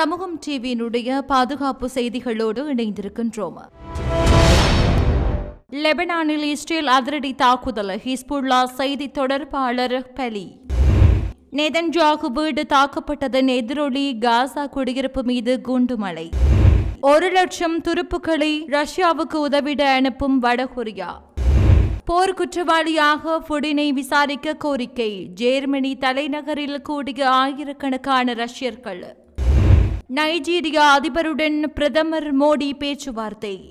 சமூகம் டிவியினுடைய பாதுகாப்பு செய்திகளோடு இணைந்திருக்கின்றோம். லெபனானில் இஸ்ரேல் அதிரடி தாக்குதல் ஹிஸ்புல்லா செய்தி தொடர்பாளர் பலி. நெதன்ஜாகு வீடு தாக்கப்பட்டதன் எதிரொலி காசா குடியிருப்பு மீது குண்டுமலை ஒரு லட்சம் துருப்புக்களை ரஷ்யாவுக்கு உதவிட அனுப்பும் வடகொரியா. போர் குற்றவாளியாக புடினை விசாரிக்க கோரிக்கை. ஜேர்மனி தலைநகரில் கூடிய ஆயிரக்கணக்கான ரஷ்யர்கள். நைஜீரியா அதிபருடன் பிரதமர் மோடி பேச்சுவார்த்தை.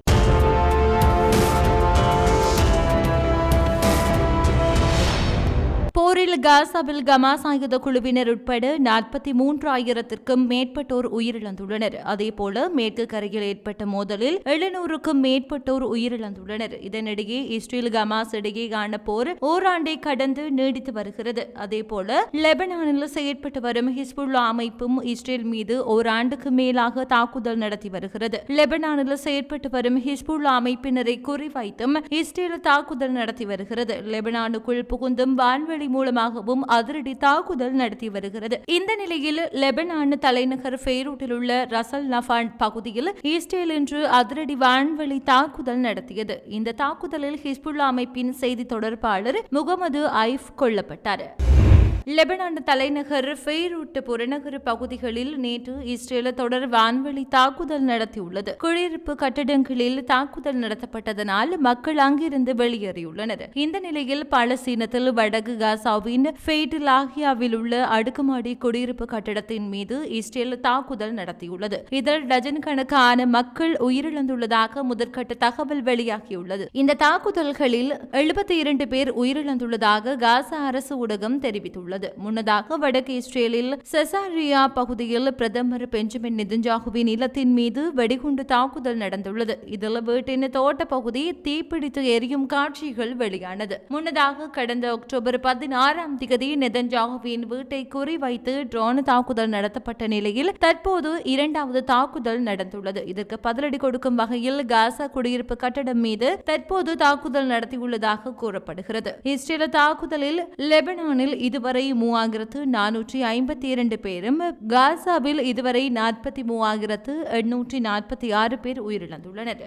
போரில் காசாவில் கமாஸ் ஆயுத குழுவினர் உட்பட நாற்பத்தி மூன்றாயிரத்திற்கும் மேற்பட்டோர் உயிரிழந்துள்ளனர். அதேபோல மேற்கு கரையில் ஏற்பட்ட மோதலில் எழுநூறுக்கும் மேற்பட்டோர் உயிரிழந்துள்ளனர். இதனிடையே இஸ்ரேல் கமாஸ் இடையேயான போர் ஓராண்டை கடந்து நீடித்து வருகிறது. அதேபோல லெபனானில் செயற்பட்டு வரும் ஹிஸ்புல்லா அமைப்பும் இஸ்ரேல் மீது ஓராண்டுக்கு மேலாக தாக்குதல் நடத்தி வருகிறது. லெபனானில் செயற்பட்டு வரும் ஹிஸ்புல்லா அமைப்பினரை குறிவைத்தும் இஸ்ரேல் தாக்குதல் நடத்தி வருகிறது. லெபனானுக்குள் புகுந்தும் வான்வெளி மூலமாகவும் அதிரடி தாக்குதல் நடத்தி வருகிறது. இந்த நிலையில் லெபனான் தலைநகர் பெய்ரூட்டில் உள்ள ரசல் நஃபான் பகுதியில் இஸ்ரேல் இன்று அதிரடி வான்வழி தாக்குதல் நடத்தியது. இந்த தாக்குதலில் ஹிஸ்புல்லா அமைப்பின் செய்தி தொடர்பாளர் முகமது ஐஃப் கொல்லப்பட்டார். லெபனான் தலைநகர் ஃபெய்ரூட் புறநகர் பகுதிகளில் நேற்று இஸ்ரேல் தொடர் வான்வெளி தாக்குதல் நடத்தியுள்ளது. குடியிருப்பு கட்டடங்களில் தாக்குதல் நடத்தப்பட்டதனால் மக்கள் அங்கிருந்து வெளியேறியுள்ளனர். இந்த நிலையில் பாலஸ்தீனத்தில் வடக்கு காசாவின் ஃபெய்டிலாகியாவில் உள்ள அடுக்குமாடி குடியிருப்பு கட்டடத்தின் மீது இஸ்ரேல் தாக்குதல் நடத்தியுள்ளது. இதில் டஜன் கணக்கான மக்கள் உயிரிழந்துள்ளதாக முதற்கட்ட தகவல் வெளியாகியுள்ளது. இந்த தாக்குதல்களில் எழுபத்தி இரண்டு பேர் உயிரிழந்துள்ளதாக காசா அரசு ஊடகம் தெரிவித்துள்ளது. உள்ளது முன்னதாக வடக்கு இஸ்ரேலில் செசாரியா பகுதியில் பிரதமர் பெஞ்சமின் நெதன்ஜாகுவின் இல்லத்தின் மீது வெடிகுண்டு தாக்குதல் நடந்துள்ளது. இதில் வீட்டின் தோட்ட பகுதி தீப்பிடித்து எரியும் காட்சிகள் வெளியானது. முன்னதாக கடந்த அக்டோபர் பதினாறாம் தேதி நெதன்ஜாகுவின் வீட்டை குறிவைத்து ட்ரோன் தாக்குதல் நடத்தப்பட்ட நிலையில் தற்போது இரண்டாவது தாக்குதல் நடந்துள்ளது. இதற்கு பதிலடி கொடுக்கும் வகையில் காசா குடியிருப்பு கட்டடம் மீது தற்போது தாக்குதல் நடத்தியுள்ளதாக கூறப்படுகிறது. இஸ்ரேல் தாக்குதலில் லெபனானில் இதுவரை இதுவரை மூவாயிரத்து நானூற்றி ஐம்பத்தி இரண்டு பேரும் காசாவில் இதுவரை நாற்பத்தி மூவாயிரத்து எண்ணூற்றி நாற்பத்தி ஆறு பேர் உயிரிழந்துள்ளனர்.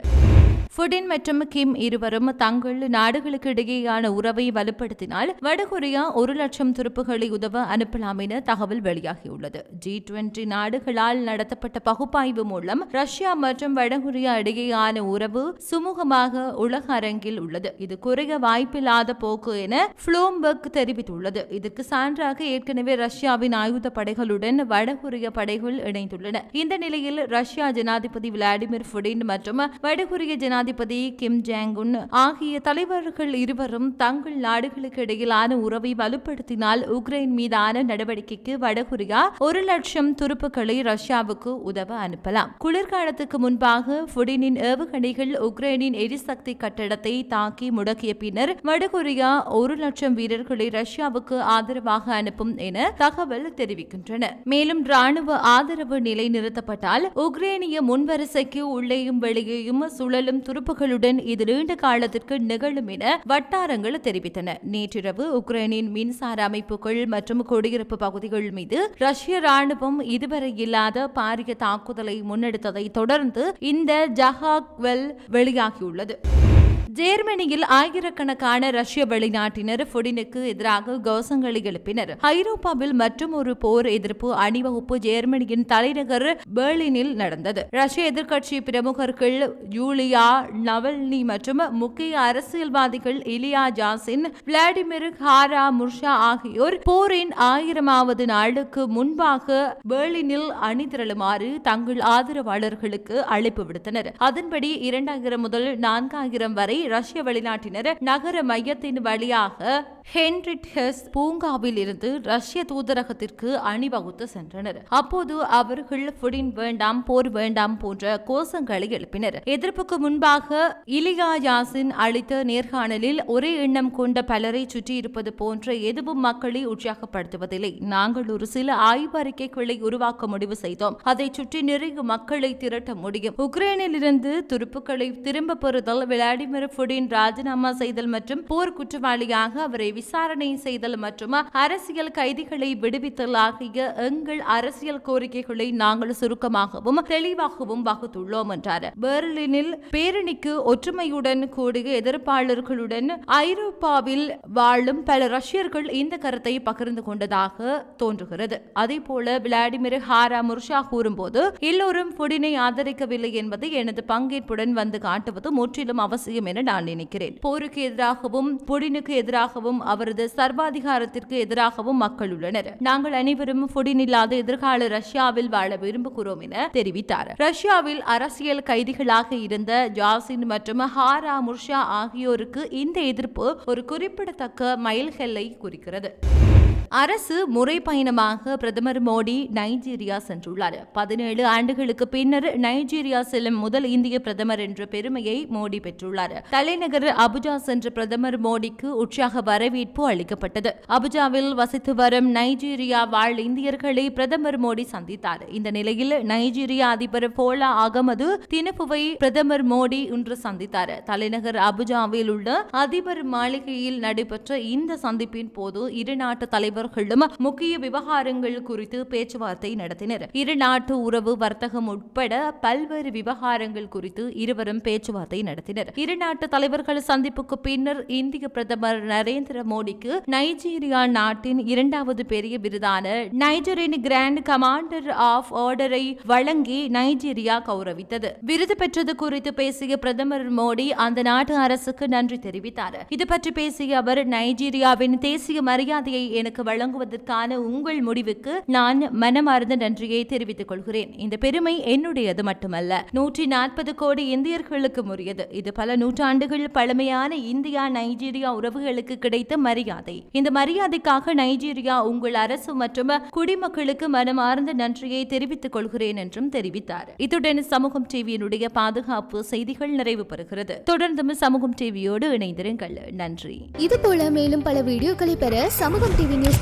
புடின் மற்றும் கிம் இருவரும் தங்கள் நாடுகளுக்கு இடையேயான உறவை வலுப்படுத்தினால் வடகொரியா ஒரு லட்சம் துருப்புகளை உதவ அனுப்பலாம் என தகவல் வெளியாகியுள்ளது. ஜி டுவெண்டி நாடுகளால் நடத்தப்பட்ட பகுப்பாய்வு மூலம் ரஷ்யா மற்றும் வடகொரியா இடையேயான உறவு சுமூகமாக உலக அரங்கில் உள்ளது. இது குறைய வாய்ப்பில்லாத போக்கு என புளோம்பர்க் தெரிவித்துள்ளது. இதற்கு சான்றாக ஏற்கனவே ரஷ்யாவின் ஆயுத படைகளுடன் வடகொரிய படைகள் இணைந்துள்ளன. இந்த நிலையில் ரஷ்யா ஜனாதிபதி விளாடிமிர் புடின் மற்றும் வடகொரிய ஜனாதிபதி கிம் ஜாங் உன் ஆகிய தலைவர்கள் இருவரும் தங்கள் நாடுகளுக்கு இடையிலான உறவை வலுப்படுத்தினால் உக்ரைன் மீதான நடவடிக்கைக்கு வடகொரியா ஒரு லட்சம் துருப்புக்களை ரஷ்யாவுக்கு உதவ அனுப்பலாம். குளிர்காலத்துக்கு முன்பாக புடினின் ஏவுகணைகள் உக்ரைனின் எரிசக்தி கட்டடத்தை தாக்கி முடக்கிய பின்னர் வடகொரியா ஒரு லட்சம் வீரர்களை ரஷ்யாவுக்கு ஆதரவாக அனுப்பும் என தகவல் தெரிவிக்கின்றன. மேலும் ராணுவ ஆதரவு நிலை நிறுத்தப்பட்டால் உக்ரைனிய முன்வரிசைக்கு உள்ளேயும் வெளியேயும் சுழலும் துருப்புகளுடன் இது நீண்ட காலத்திற்கு நிகழும் என வட்டாரங்கள் தெரிவித்தன. நேற்றிரவு உக்ரைனின் மின்சார அமைப்புகள் மற்றும் குடியிருப்பு பகுதிகள் மீது ரஷ்ய ராணுவம் இதுவரை இல்லாத பாரிய தாக்குதலை முன்னெடுத்ததை தொடர்ந்து இந்த ஜஹாக்வெல் வெளியாகியுள்ளது. ஜேர்மனியில் ஆயிரக்கணக்கான ரஷ்ய வெளிநாட்டினர் புடினுக்கு எதிராக கோஷங்களை எழுப்பினர். ஐரோப்பாவில் மற்றும் ஒரு போர் எதிர்ப்பு அணிவகுப்பு ஜேர்மனியின் தலைநகர் பெர்லினில் நடந்தது. ரஷ்ய எதிர்க்கட்சி பிரமுகர்கள் யூலியா நவல்னி மற்றும் முக்கிய அரசியல்வாதிகள் இலியா ஜாசின் விளாடிமிர் ஹாரா முர்ஷா ஆகியோர் போரின் ஆயிரமாவது நாளுக்கு முன்பாக பெர்லினில் அணிதிரளுமாறு தங்கள் ஆதரவாளர்களுக்கு அழைப்பு விடுத்தனர். அதன்படி இரண்டாயிரம் முதல் நான்காயிரம் வரை ரஷ்ய வெளிநாட்டினர் நகர மையத்தின் வழியாக ஹென்ரிட் ஹெஸ் பூங்காவில் இருந்து ரஷ்ய தூதரகத்திற்கு அணிவகுத்து சென்றனர். அப்போது அவர்கள் புடின் வேண்டாம் போர் வேண்டாம் போன்ற கோஷங்களை எழுப்பினர். எதிர்ப்புக்கு முன்பாக இலியா யாசின் அளித்த நேர்காணலில் ஒரே எண்ணம் கொண்ட பலரை சுற்றியிருப்பது போன்ற எதுவும் மக்களை உற்சாகப்படுத்துவதில்லை. நாங்கள் ஒரு சில ஆய்வறிக்கைகளை உருவாக்க முடிவு செய்தோம். அதை சுற்றி நிறைய மக்களை திரட்ட முடியும். உக்ரைனில் இருந்து துருப்புக்களை திரும்ப பெறுதல் விளாடிமிர் புடின் ராஜினாமா செய்தல் மற்றும் போர் குற்றவாளியாக அவரை விசாரணை செய்தல் மற்றும் அரசியல் கைதிகளை விடுவித்தல் ஆகிய எங்கள் அரசியல் கோரிக்கைகளை நாங்கள் சுருக்கமாகவும் தெளிவாகவும் வகுத்துள்ளோம் என்றார். பெர்லினில் பேரணிக்கு ஒற்றுமையுடன் கூடிய எதிர்ப்பாளர்களுடன் ஐரோப்பாவில் வாழும் பல ரஷ்யர்கள் இந்த கருத்தை பகிர்ந்து கொண்டதாக தோன்றுகிறது. அதே போல விளாடிமிர் ஹாரா முர்ஷா கூறும்போது எல்லோரும் புடினை ஆதரிக்கவில்லை என்பதை எனது பங்கேற்புடன் வந்து காட்டுவது முற்றிலும் அவசியம் என நான் நினைக்கிறேன். போருக்கு எதிராகவும் புடினுக்கு எதிராகவும் அவரது சர்வாதிகாரத்திற்கு எதிராகவும் மக்கள் உள்ளனர். நாங்கள் அனைவரும் புடின் இல்லாத எதிர்கால ரஷ்யாவில் வாழ விரும்புகிறோம் என தெரிவித்தார். ரஷ்யாவில் அரசியல் கைதிகளாக இருந்த ஜாசின் மற்றும் ஹாரா முர்ஷா ஆகியோருக்கு இந்த எதிர்ப்பு ஒரு குறிப்பிடத்தக்க மைல்கல்லை குறிக்கிறது. அரசு முறை பயணமாக பிரதமர் மோடி நைஜீரியா சென்றுள்ளார். பதினேழு ஆண்டுகளுக்கு பின்னர் நைஜீரியா செல்லும் முதல் இந்திய பிரதமர் என்ற பெருமையை மோடி பெற்றுள்ளார். தலைநகர் அபுஜா சென்ற பிரதமர் மோடிக்கு உற்சாக வரவேற்பு அளிக்கப்பட்டது. அபுஜாவில் வசித்து வரும் நைஜீரியா வாழ் இந்தியர்களை பிரதமர் மோடி சந்தித்தார். இந்த நிலையில் நைஜீரியா அதிபர் போலா அகமது தினப்புவை பிரதமர் மோடி இன்று சந்தித்தார். தலைநகர் அபுஜாவில் உள்ள அதிபர் மாளிகையில் நடைபெற்ற இந்த சந்திப்பின் போது இரு நாட்டு தலைவர்களும் முக்கிய விவகாரங்கள் குறித்து பேச்சுவார்த்தை நடத்தினர். இரு நாட்டு உறவு வர்த்தகம் உட்பட பல்வேறு விவகாரங்கள் குறித்து இருவரும் பேச்சுவார்த்தை நடத்தினர். இரு நாட்டு தலைவர்கள் சந்திப்புக்கு பின்னர் இந்திய பிரதமர் நரேந்திர மோடிக்கு நைஜீரியா நாட்டின் இரண்டாவது பெரிய விருதான நைஜரின் கிராண்ட் கமாண்டர் ஆஃப் ஆர்டரை வழங்கி நைஜீரியா கௌரவித்தது. விருது பெற்றது குறித்து பேசிய பிரதமர் மோடி அந்த நாட்டு அரசுக்கு நன்றி தெரிவித்தார். இது பற்றி பேசிய அவர் நைஜீரியாவின் தேசிய மரியாதையை எனக்கு வழங்குவதற்கான உங்கள் முடிவுக்கு நான் மனமார்ந்த நன்றியை தெரிவித்துக் கொள்கிறேன். இந்த பெருமை என்னுடையது மட்டுமல்ல. நூற்றி நாற்பது கோடி இந்தியர்களுக்கு உரியது. இது பல நூற்றாண்டுகள் பழமையான இந்தியா நைஜீரியா உறவுகளுக்கு கிடைத்த மரியாதை. இந்த மரியாதைக்காக நைஜீரியா உங்கள் அரசு மற்றும் குடிமக்களுக்கு மனமார்ந்த நன்றியை தெரிவித்துக் கொள்கிறேன் என்றும் தெரிவித்தார். இத்துடன் சமூகம் டிவியினுடைய பாதுகாப்பு செய்திகள் நிறைவு பெறுகிறது. தொடர்ந்தும் சமூகம் டிவியோடு இணைந்திருங்கள். நன்றி. இது போல மேலும் பல வீடியோக்களை பெற சமூகம் டிவி நியூஸ்